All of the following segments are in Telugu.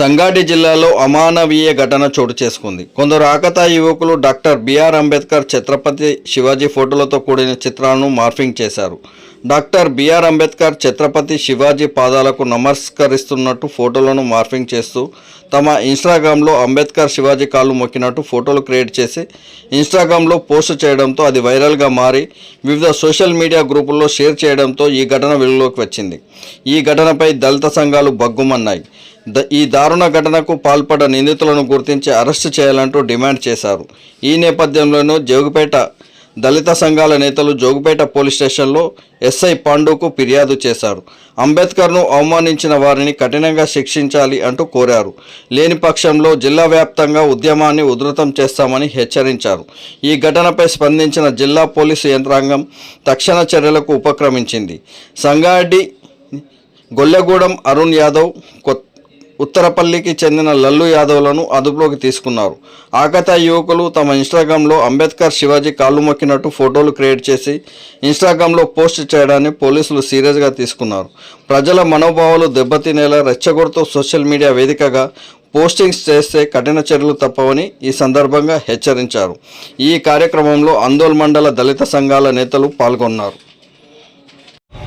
సంగారెడ్డి జిల్లాలో అమానవీయ ఘటన చోటు చేసుకుంది. కొందరు ఆకతా యువకులు doctor B R Ambedkar Chhatrapati Shivaji ఫోటోలతో కూడిన చిత్రాలను మార్ఫింగ్ చేశారు. Doctor B R Ambedkar Chhatrapati Shivaji పాదాలకు నమస్కరిస్తున్నట్టు ఫోటోలను మార్ఫింగ్ చేస్తూ తమ ఇన్స్టాగ్రామ్లో అంబేద్కర్ శివాజీ కాళ్ళు మొక్కినట్టు ఫోటోలు క్రియేట్ చేసి ఇన్స్టాగ్రామ్లో పోస్ట్ చేయడంతో అది వైరల్గా మారి వివిధ సోషల్ మీడియా గ్రూపుల్లో షేర్ చేయడంతో ఈ ఘటన వెలుగులోకి వచ్చింది. ఈ ఘటనపై దళిత సంఘాలు బగ్గుమన్నాయి ఈ దారుణ ఘటనకు పాల్పడ్డ నిందితులను గుర్తించి అరెస్టు చేయాలంటూ డిమాండ్ చేశారు. ఈ నేపథ్యంలోనూ జోగిపేట దళిత సంఘాల నేతలు జోగిపేట పోలీస్ స్టేషన్లో ఎస్ఐ పాండుకు ఫిర్యాదు చేశారు. అంబేద్కర్ను అవమానించిన వారిని కఠినంగా శిక్షించాలి అంటూ కోరారు. లేని పక్షంలో జిల్లా వ్యాప్తంగా ఉద్యమాన్ని ఉధృతం చేస్తామని హెచ్చరించారు. ఈ ఘటనపై స్పందించిన జిల్లా పోలీసు యంత్రాంగం తక్షణ చర్యలకు ఉపక్రమించింది. సంగారెడ్డి గొల్లెగూడెం అరుణ్ యాదవ్ కొత్త ఉత్తరపల్లికి చెందిన లల్లు యాదవ్లను అదుపులోకి తీసుకున్నారు. ఆకతా యువకులు తమ ఇన్స్టాగ్రామ్లో అంబేద్కర్ శివాజీ కాళ్ళు మొక్కినట్టు ఫోటోలు క్రియేట్ చేసి ఇన్స్టాగ్రామ్లో పోస్ట్ చేయడాన్ని పోలీసులు సీరియస్గా తీసుకున్నారు. ప్రజల మనోభావాలు దెబ్బతినేలా రెచ్చగొడుతూ సోషల్ మీడియా వేదికగా పోస్టింగ్స్ చేస్తే కఠిన చర్యలు తప్పవని ఈ సందర్భంగా హెచ్చరించారు. ఈ కార్యక్రమంలో ఆందోళ్ మండల దళిత సంఘాల నేతలు పాల్గొన్నారు.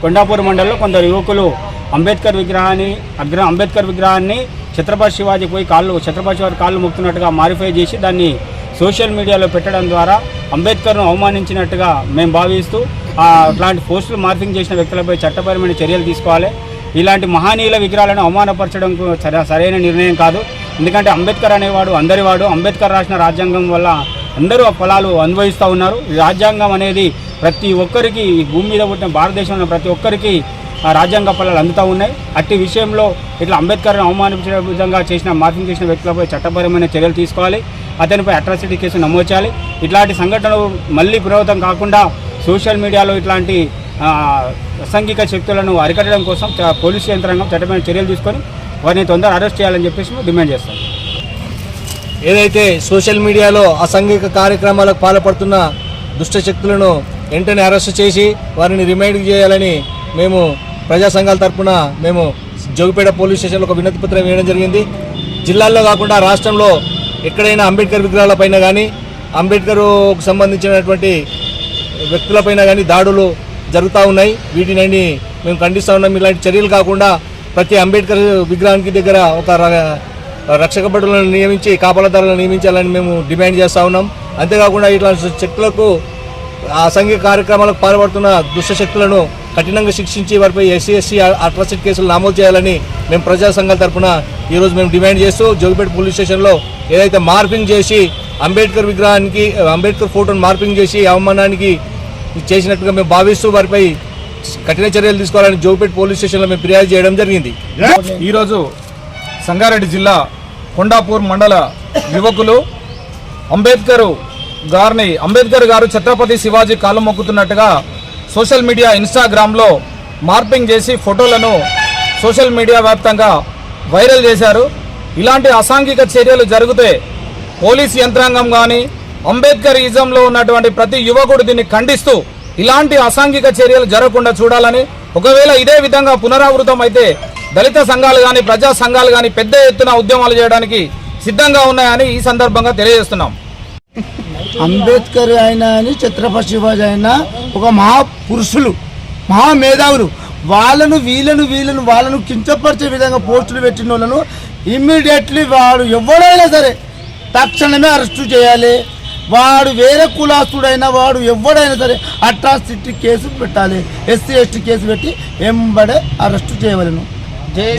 కొండాపూర్ మండలంలో కొందరు యువకులు అంబేద్కర్ విగ్రహాన్ని అగ్ర అంబేద్కర్ విగ్రహాన్ని ఛత్రపతి శివాజీ పోయి కాళ్ళు ఛత్రపతి శివాజీ కాళ్ళు మొక్కుతున్నట్టుగా మారిఫై చేసి దాన్ని సోషల్ మీడియాలో పెట్టడం ద్వారా అంబేద్కర్ను అవమానించినట్టుగా మేము భావిస్తూ అట్లాంటి పోస్టులు మార్పింగ్ చేసిన వ్యక్తులపై చట్టపరమైన చర్యలు తీసుకోవాలి. ఇలాంటి మహనీయుల విగ్రహాలను అవమానపరచడం సరైన నిర్ణయం కాదు. ఎందుకంటే అంబేద్కర్ అనేవాడు అందరివాడు. అంబేద్కర్ రాసిన రాజ్యాంగం వల్ల అందరూ ఆ ఫలాలు అనుభవిస్తూ ఉన్నారు. ఈ రాజ్యాంగం అనేది ప్రతి ఒక్కరికి ఈ భూమి మీద పుట్టిన భారతదేశంలో ప్రతి ఒక్కరికి రాజ్యాంగ ఫలాలు అందుతూ ఉన్నాయి. అట్టి విషయంలో ఇట్లా అంబేద్కర్ని అవమానించిన విధంగా చేసిన మార్పింగ్ చేసిన వ్యక్తులపై చట్టపరమైన చర్యలు తీసుకోవాలి. అతనిపై అట్రాసిటీ కేసు నమోదు చేయాలి ఇట్లాంటి సంఘటనలు మళ్ళీ పురోగతం కాకుండా సోషల్ మీడియాలో ఇట్లాంటి అసంఘిక శక్తులను అరికట్టడం కోసం పోలీసు యంత్రాంగం చట్టమైన చర్యలు తీసుకొని వారిని తొందర అరెస్ట్ చేయాలని చెప్పేసి డిమాండ్ చేస్తాం. ఏదైతే సోషల్ మీడియాలో అసంఘిక కార్యక్రమాలకు పాల్పడుతున్న దుష్టశక్తులను వెంటనే అరెస్ట్ చేసి వారిని రిమైండ్ చేయాలని మేము ప్రజా సంఘాల తరఫున మేము జోగిపేట పోలీస్ స్టేషన్లో ఒక వినతి పత్రం వేయడం జరిగింది. జిల్లాల్లో కాకుండా రాష్ట్రంలో ఎక్కడైనా అంబేద్కర్ విగ్రహాలపైన కానీ అంబేద్కర్కు సంబంధించినటువంటి వ్యక్తులపైన కానీ దాడులు జరుగుతూ ఉన్నాయి. వీటిని మేము ఖండిస్తూ ఉన్నాం. ఇలాంటి చర్యలు కాకుండా ప్రతి అంబేద్కర్ విగ్రహానికి దగ్గర ఒక రక్షక భటులను నియమించి కాపలాదారులను నియమించాలని మేము డిమాండ్ చేస్తూ ఉన్నాం. అంతేకాకుండా ఇట్లాంటి శక్తులకు అసంఘిక కార్యక్రమాలకు పాల్పడుతున్న దుష్టశక్తులను కఠినంగా శిక్షించి వారిపై ఎస్సీ ఎస్సీ అట్రాసిటీ కేసులు నమోదు చేయాలని మేము ప్రజా సంఘాల తరఫున ఈరోజు మేము డిమాండ్ చేస్తూ జోగిపేట పోలీస్ స్టేషన్లో ఏదైతే మార్పింగ్ చేసి అంబేద్కర్ విగ్రహానికి అంబేద్కర్ ఫోటోను మార్పింగ్ చేసి అవమానానికి చేసినట్టుగా మేము భావిస్తూ వారిపై కఠిన చర్యలు తీసుకోవాలని జోగిపేట పోలీస్ స్టేషన్లో మేము ఫిర్యాదు చేయడం జరిగింది. ఈరోజు సంగారెడ్డి జిల్లా కొండాపూర్ మండల యువకులు అంబేద్కర్ గారిని అంబేద్కర్ గారు ఛత్రపతి శివాజీ కాలు మొక్కుతున్నట్టుగా సోషల్ మీడియా ఇన్స్టాగ్రామ్లో మార్పింగ్ చేసి ఫోటోలను సోషల్ మీడియా వ్యాప్తంగా వైరల్ చేశారు. ఇలాంటి అసాంఘిక చర్యలు జరిగితే పోలీస్ యంత్రాంగం కానీ అంబేద్కర్ ఇజంలో ఉన్నటువంటి ప్రతి యువకుడు దీన్ని ఖండిస్తూ ఇలాంటి అసాంఘిక చర్యలు జరగకుండా చూడాలని ఒకవేళ ఇదే విధంగా పునరావృతం అయితే దళిత సంఘాలు కానీ ప్రజా సంఘాలు కానీ పెద్ద ఎత్తున ఉద్యమాలు చేయడానికి సిద్ధంగా ఉన్నాయని ఈ సందర్భంగా తెలియజేస్తున్నాం. అంబేద్కర్ అయినా అని ఛత్రపతి శివాజీ అయినా ఒక మహాపురుషులు మహామేధావులు. వాళ్ళను వీళ్ళను వీళ్ళను వాళ్ళను కించపరిచే విధంగా పోస్టులు పెట్టిన వాళ్ళను ఇమ్మీడియట్లీ వాడు ఎవడైనా సరే తక్షణమే అరెస్టు చేయాలి. వాడు వేరే కులాస్తుడైనా వాడు ఎవడైనా సరే అట్రాసిటీ కేసు పెట్టాలి. S C S T case పెట్టి ఎంబడే అరెస్టు చేయవలను. జై